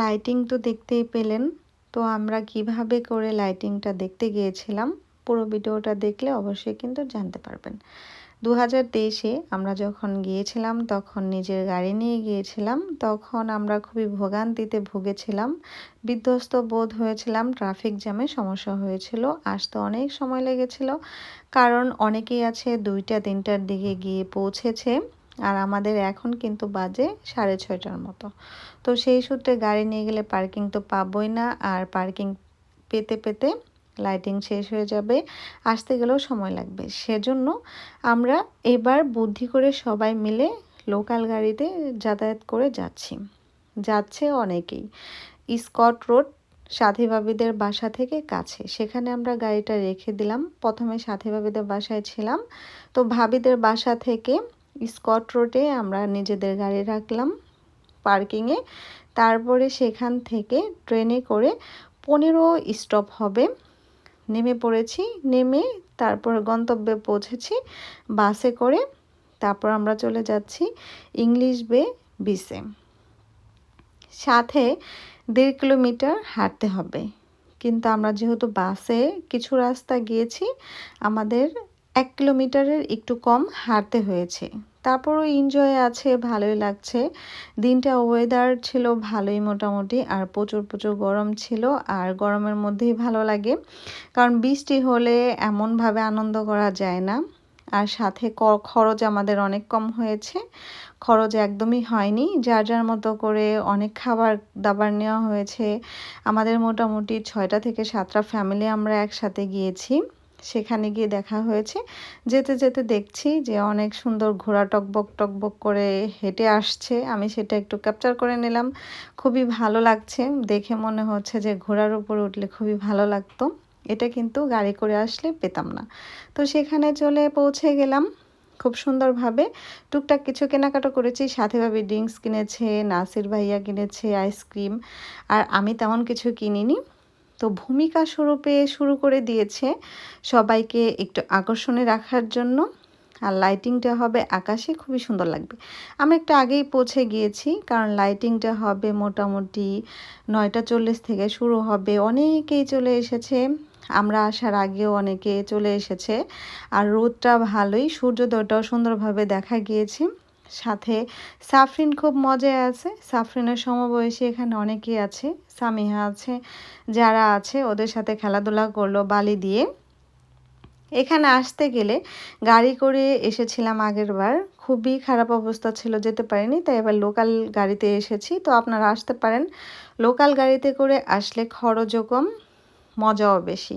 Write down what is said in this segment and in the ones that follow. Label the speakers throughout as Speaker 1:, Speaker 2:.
Speaker 1: Lighting তো দেখতেই পেলেন। তো আমরা কীভাবে করে লাইটিংটা দেখতে গিয়েছিলাম, পুরো ভিডিওটা দেখলে অবশ্যই কিন্তু জানতে পারবেন। দু হাজার তেইশে আমরা যখন গিয়েছিলাম, তখন নিজের গাড়ি নিয়ে গিয়েছিলাম, তখন আমরা খুবই ভোগান্তিতে ভুগেছিলাম, বিধ্বস্ত বোধ হয়েছিলাম ট্রাফিক জ্যামে সমস্যা হয়েছিল, আসতে অনেক সময় লেগেছিল, কারণ অনেকেই আছে দুইটা, তিনটার দিকে গিয়ে পৌঁছেছে। আর আমাদের এখন কিন্তু বাজে সাড়ে ছয়টার মতো। তো সেই সূত্রে গাড়ি নিয়ে গেলে পার্কিং তো পাবই না আর পার্কিং পেতে পেতে লাইটিং শেষ হয়ে যাবে, আসতে গেলেও সময় লাগবে। সেজন্য আমরা এবার বুদ্ধি করে সবাই মিলে লোকাল গাড়িতে যাতায়াত করে যাচ্ছি। যাচ্ছে অনেকেই। স্কট রোড সাথী ভাবিদের বাসা থেকে কাছে। সেখানে আমরা গাড়িটা রেখে দিলাম। প্রথমে সাথী ভাবিদের বাসায় ছিলাম। তো ভাবিদের বাসা থেকে স্কট রোডে আমরা নিজেদের গাড়ি রাখলাম পার্কিংয়ে তারপরে সেখান থেকে ট্রেনে করে পনেরো স্টপ হবে। নেমে পড়েছি, নেমে তারপর গন্তব্যে পৌঁছেছি বাসে করে। তারপর আমরা চলে যাচ্ছি ইংলিশ বে বিসে সাথে দেড় কিলোমিটার হাঁটতে হবে। কিন্তু আমরা যেহেতু বাসে কিছু রাস্তা গিয়েছি, আমাদের এক কিলোমিটারের একটু কম হাঁটতে হয়েছে। তারপরও এনজয় আছে, ভালোই লাগছে। দিনটা ওয়েদার ছিল ভালোই মোটামুটি, আর প্রচুর প্রচুর গরম ছিল, আর গরমের মধ্যেই ভালো লাগে। কারণ বৃষ্টি হলে এমনভাবে আনন্দ করা যায় না। আর সাথে খরচ আমাদের অনেক কম হয়েছে। খরচ একদমই হয়নি। যার যার মতো করে অনেক খাবার দাবার নেওয়া হয়েছে। আমাদের মোটামুটি ছয়টা থেকে সাতটা ফ্যামিলি আমরা একসাথে গিয়েছি। সেখানে গিয়ে দেখা হয়েছে। যেতে যেতে দেখছি যে অনেক সুন্দর ঘোড়া টকবক টকবক করে হেঁটে আসছে। আমি সেটা একটু ক্যাপচার করে নিলাম। খুবই ভালো লাগছে। দেখে মনে হচ্ছে যে ঘোড়ার উপর উঠলে খুবই ভালো লাগতো। এটা কিন্তু গাড়ি করে আসলে পেতাম না। তো সেখানে চলে পৌঁছে গেলাম। খুব সুন্দরভাবে। টুকটাক কিছু কেনাকাটা করেছি। সাথে ভাবে ড্রিঙ্কস কিনেছে, নাসির ভাইয়া কিনেছে আইসক্রিম আর আমি তেমন কিছু কিনিনি। তো ভূমিকা স্বরূপে শুরু করে দিয়েছে সবাইকে একটু আকর্ষণে রাখার জন্য। আর লাইটিংটা হবে আকাশে, খুবই সুন্দর লাগবে। আমি একটু আগেই পৌঁছে গিয়েছি, কারণ লাইটিংটা হবে মোটামুটি নয়টা চল্লিশ থেকে শুরু হবে। অনেকেই চলে এসেছে, আমরা আসার আগেও অনেকে চলে এসেছে। আর রোদটা ভালোই, সূর্যোদয়টাও সুন্দরভাবে দেখা গিয়েছে। সাথে সাফরিন খুব মজায় আছে। সাফরিনের সমবয়সী এখানে অনেকেই আছে। সামিহা আছে, যারা আছে, ওদের সাথে খেলাধুলা করল বালি দিয়ে। এখানে আসতে গেলে গাড়ি করে এসেছিলাম আগের বার। খুবই খারাপ অবস্থা ছিল, যেতে পারিনি, তাই এবার লোকাল গাড়িতে এসেছি। তো আপনারা আসতে পারেন। লোকাল গাড়িতে করে আসলে খরচও কম। মজাও বেশি।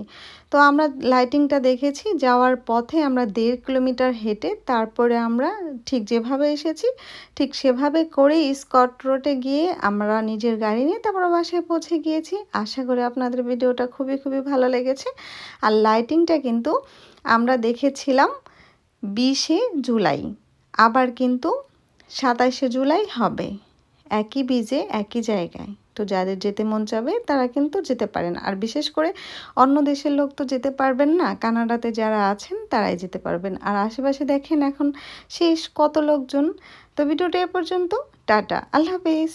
Speaker 1: তো আমরা লাইটিংটা দেখেছি, যাওয়ার পথে আমরা দেড় কিলোমিটার হেঁটে তারপরে আমরা ঠিক যেভাবে এসেছি, ঠিক সেভাবে করেই স্কট রোডে গিয়ে আমরা নিজের গাড়ি নিয়ে তারপর বাসায় পৌঁছে গিয়েছি। আশা করি আপনাদের ভিডিওটা খুবই খুবই ভালো লেগেছে। আর লাইটিংটা কিন্তু আমরা দেখেছিলাম বিশে জুলাই, আবার কিন্তু সাতাশে জুলাই হবে। একই বীজে একই জায়গায়। তো যাদের যেতে মন চাবে, তারা কিন্তু যেতে পারেন। আর বিশেষ করে অন্য দেশের লোক তো যেতে পারবেন না, কানাডাতে যারা আছেন তারাই যেতে পারবেন। আর আশেপাশে দেখেন এখন শেষ কত লোকজন। তো ভিডিওটা এ পর্যন্ত, টাটা, আল্লাহ হাফেজ।